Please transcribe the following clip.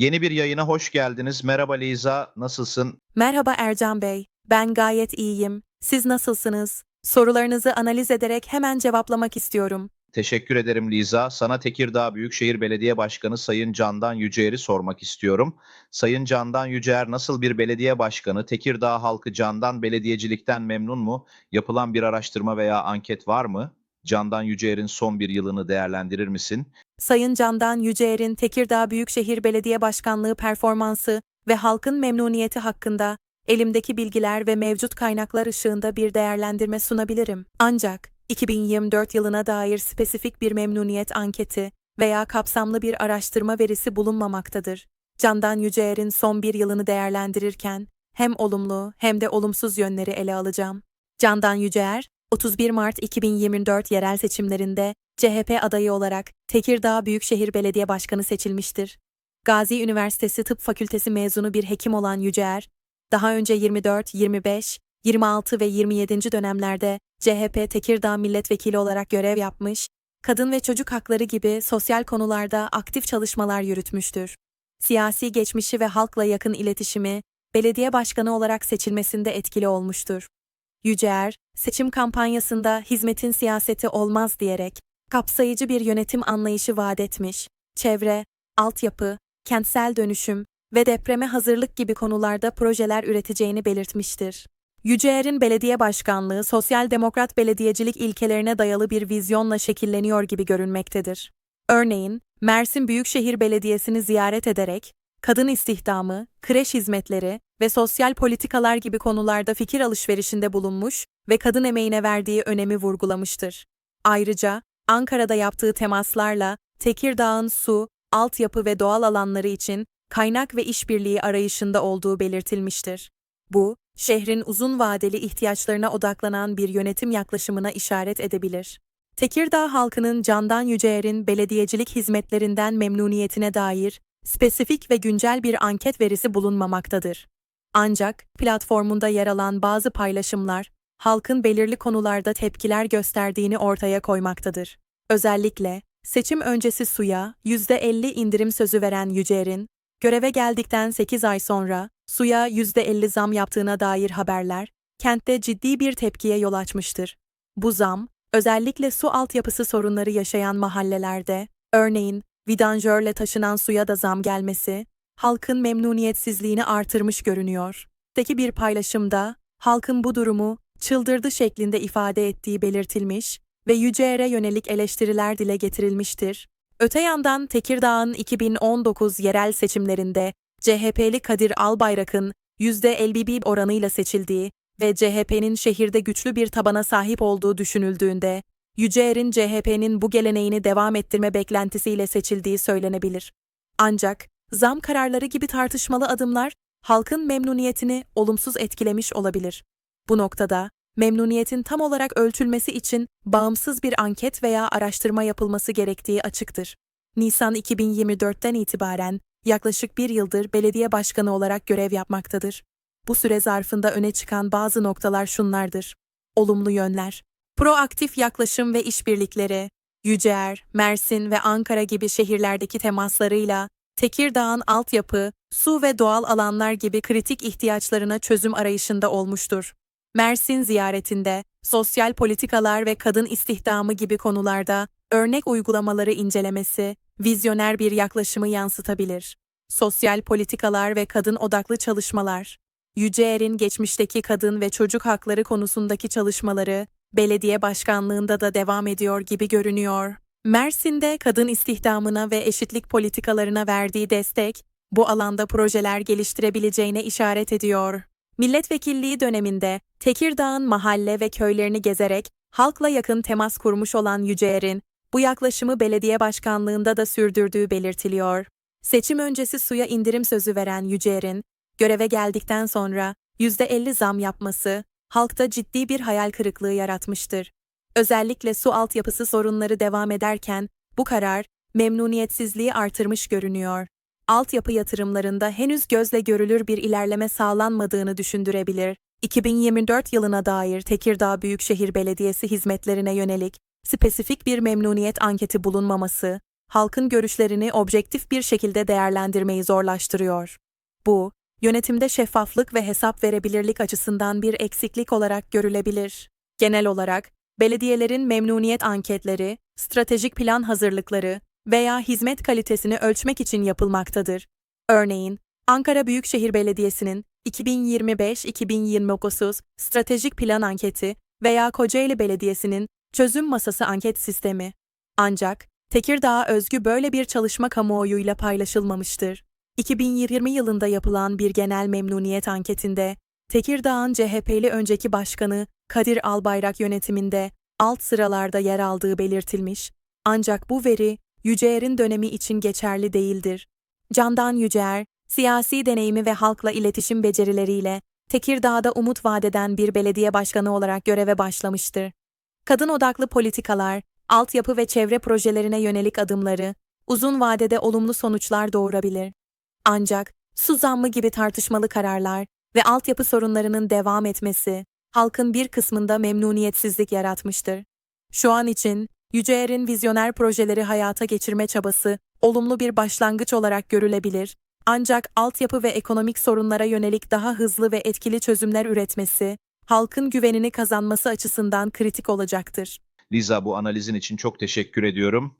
Yeni bir yayına hoş geldiniz. Merhaba Liza, nasılsın? Merhaba Ercan Bey. Ben gayet iyiyim. Siz nasılsınız? Sorularınızı analiz ederek hemen cevaplamak istiyorum. Teşekkür ederim Liza. Sana Tekirdağ Büyükşehir Belediye Başkanı Sayın Candan Yüceer'i sormak istiyorum. Sayın Candan Yüceer nasıl bir belediye başkanı? Tekirdağ halkı Candan belediyecilikten memnun mu? Yapılan bir araştırma veya anket var mı? Candan Yüceer'in son bir yılını değerlendirir misin? Sayın Candan Yüceer'in Tekirdağ Büyükşehir Belediye Başkanlığı performansı ve halkın memnuniyeti hakkında elimdeki bilgiler ve mevcut kaynaklar ışığında bir değerlendirme sunabilirim. Ancak 2024 yılına dair spesifik bir memnuniyet anketi veya kapsamlı bir araştırma verisi bulunmamaktadır. Candan Yüceer'in son bir yılını değerlendirirken hem olumlu hem de olumsuz yönleri ele alacağım. Candan Yüceer, 31 Mart 2024 yerel seçimlerinde CHP adayı olarak Tekirdağ Büyükşehir Belediye Başkanı seçilmiştir. Gazi Üniversitesi Tıp Fakültesi mezunu bir hekim olan Yüceer, daha önce 24, 25, 26 ve 27. dönemlerde CHP Tekirdağ milletvekili olarak görev yapmış, kadın ve çocuk hakları gibi sosyal konularda aktif çalışmalar yürütmüştür. Siyasi geçmişi ve halkla yakın iletişimi, belediye başkanı olarak seçilmesinde etkili olmuştur. Yüceer, seçim kampanyasında hizmetin siyaseti olmaz diyerek kapsayıcı bir yönetim anlayışı vaat etmiş, çevre, altyapı, kentsel dönüşüm ve depreme hazırlık gibi konularda projeler üreteceğini belirtmiştir. Yüceer'in belediye başkanlığı sosyal demokrat belediyecilik ilkelerine dayalı bir vizyonla şekilleniyor gibi görünmektedir. Örneğin, Mersin Büyükşehir Belediyesi'ni ziyaret ederek, kadın istihdamı, kreş hizmetleri ve sosyal politikalar gibi konularda fikir alışverişinde bulunmuş ve kadın emeğine verdiği önemi vurgulamıştır. Ayrıca, Ankara'da yaptığı temaslarla Tekirdağ'ın su, altyapı ve doğal alanları için kaynak ve işbirliği arayışında olduğu belirtilmiştir. Bu, şehrin uzun vadeli ihtiyaçlarına odaklanan bir yönetim yaklaşımına işaret edebilir. Tekirdağ halkının Candan Yüceer'in belediyecilik hizmetlerinden memnuniyetine dair spesifik ve güncel bir anket verisi bulunmamaktadır. Ancak platformunda yer alan bazı paylaşımlar halkın belirli konularda tepkiler gösterdiğini ortaya koymaktadır. Özellikle seçim öncesi suya %50 indirim sözü veren Yüceer'in göreve geldikten 8 ay sonra suya %50 zam yaptığına dair haberler kentte ciddi bir tepkiye yol açmıştır. Bu zam özellikle su altyapısı sorunları yaşayan mahallelerde, örneğin vidanjörle taşınan suya da zam gelmesi, halkın memnuniyetsizliğini artırmış görünüyor. Teki bir paylaşımda, halkın bu durumu çıldırdı şeklinde ifade ettiği belirtilmiş ve Yüceer'e yönelik eleştiriler dile getirilmiştir. Öte yandan Tekirdağ'ın 2019 yerel seçimlerinde CHP'li Kadir Albayrak'ın %51 oranıyla seçildiği ve CHP'nin şehirde güçlü bir tabana sahip olduğu düşünüldüğünde, Yüceer'in CHP'nin bu geleneğini devam ettirme beklentisiyle seçildiği söylenebilir. Ancak zam kararları gibi tartışmalı adımlar halkın memnuniyetini olumsuz etkilemiş olabilir. Bu noktada memnuniyetin tam olarak ölçülmesi için bağımsız bir anket veya araştırma yapılması gerektiği açıktır. Nisan 2024'ten itibaren yaklaşık bir yıldır belediye başkanı olarak görev yapmaktadır. Bu süre zarfında öne çıkan bazı noktalar şunlardır. Olumlu yönler. Proaktif yaklaşım ve işbirlikleri, Yüceer, Mersin ve Ankara gibi şehirlerdeki temaslarıyla Tekirdağ'ın altyapı, su ve doğal alanlar gibi kritik ihtiyaçlarına çözüm arayışında olmuştur. Mersin ziyaretinde sosyal politikalar ve kadın istihdamı gibi konularda örnek uygulamaları incelemesi, vizyoner bir yaklaşımı yansıtabilir. Sosyal politikalar ve kadın odaklı çalışmalar. Yüceer'in geçmişteki kadın ve çocuk hakları konusundaki çalışmaları belediye başkanlığında da devam ediyor gibi görünüyor. Mersin'de kadın istihdamına ve eşitlik politikalarına verdiği destek, bu alanda projeler geliştirebileceğine işaret ediyor. Milletvekilliği döneminde Tekirdağ'ın mahalle ve köylerini gezerek halkla yakın temas kurmuş olan Yüceer'in bu yaklaşımı belediye başkanlığında da sürdürdüğü belirtiliyor. Seçim öncesi suya indirim sözü veren Yüceer'in göreve geldikten sonra %50 zam yapması halkta ciddi bir hayal kırıklığı yaratmıştır. Özellikle su altyapısı sorunları devam ederken bu karar memnuniyetsizliği artırmış görünüyor. Altyapı yatırımlarında henüz gözle görülür bir ilerleme sağlanmadığını düşündürebilir. 2024 yılına dair Tekirdağ Büyükşehir Belediyesi hizmetlerine yönelik spesifik bir memnuniyet anketi bulunmaması, halkın görüşlerini objektif bir şekilde değerlendirmeyi zorlaştırıyor. Bu, yönetimde şeffaflık ve hesap verebilirlik açısından bir eksiklik olarak görülebilir. Genel olarak, belediyelerin memnuniyet anketleri, stratejik plan hazırlıkları veya hizmet kalitesini ölçmek için yapılmaktadır. Örneğin, Ankara Büyükşehir Belediyesi'nin 2025-2029 stratejik plan anketi veya Kocaeli Belediyesi'nin çözüm masası anket sistemi. Ancak Tekirdağ'a özgü böyle bir çalışma kamuoyuyla paylaşılmamıştır. 2020 yılında yapılan bir genel memnuniyet anketinde Tekirdağ'ın CHP'li önceki başkanı Kadir Albayrak yönetiminde alt sıralarda yer aldığı belirtilmiş. Ancak bu veri Yüceer'in dönemi için geçerli değildir. Candan Yüceer, siyasi deneyimi ve halkla iletişim becerileriyle Tekirdağ'da umut vadeden bir belediye başkanı olarak göreve başlamıştır. Kadın odaklı politikalar, altyapı ve çevre projelerine yönelik adımları uzun vadede olumlu sonuçlar doğurabilir. Ancak su zammı gibi tartışmalı kararlar ve altyapı sorunlarının devam etmesi halkın bir kısmında memnuniyetsizlik yaratmıştır. Şu an için Yüceer'in vizyoner projeleri hayata geçirme çabası olumlu bir başlangıç olarak görülebilir. Ancak altyapı ve ekonomik sorunlara yönelik daha hızlı ve etkili çözümler üretmesi, halkın güvenini kazanması açısından kritik olacaktır. Liza bu analizin için çok teşekkür ediyorum.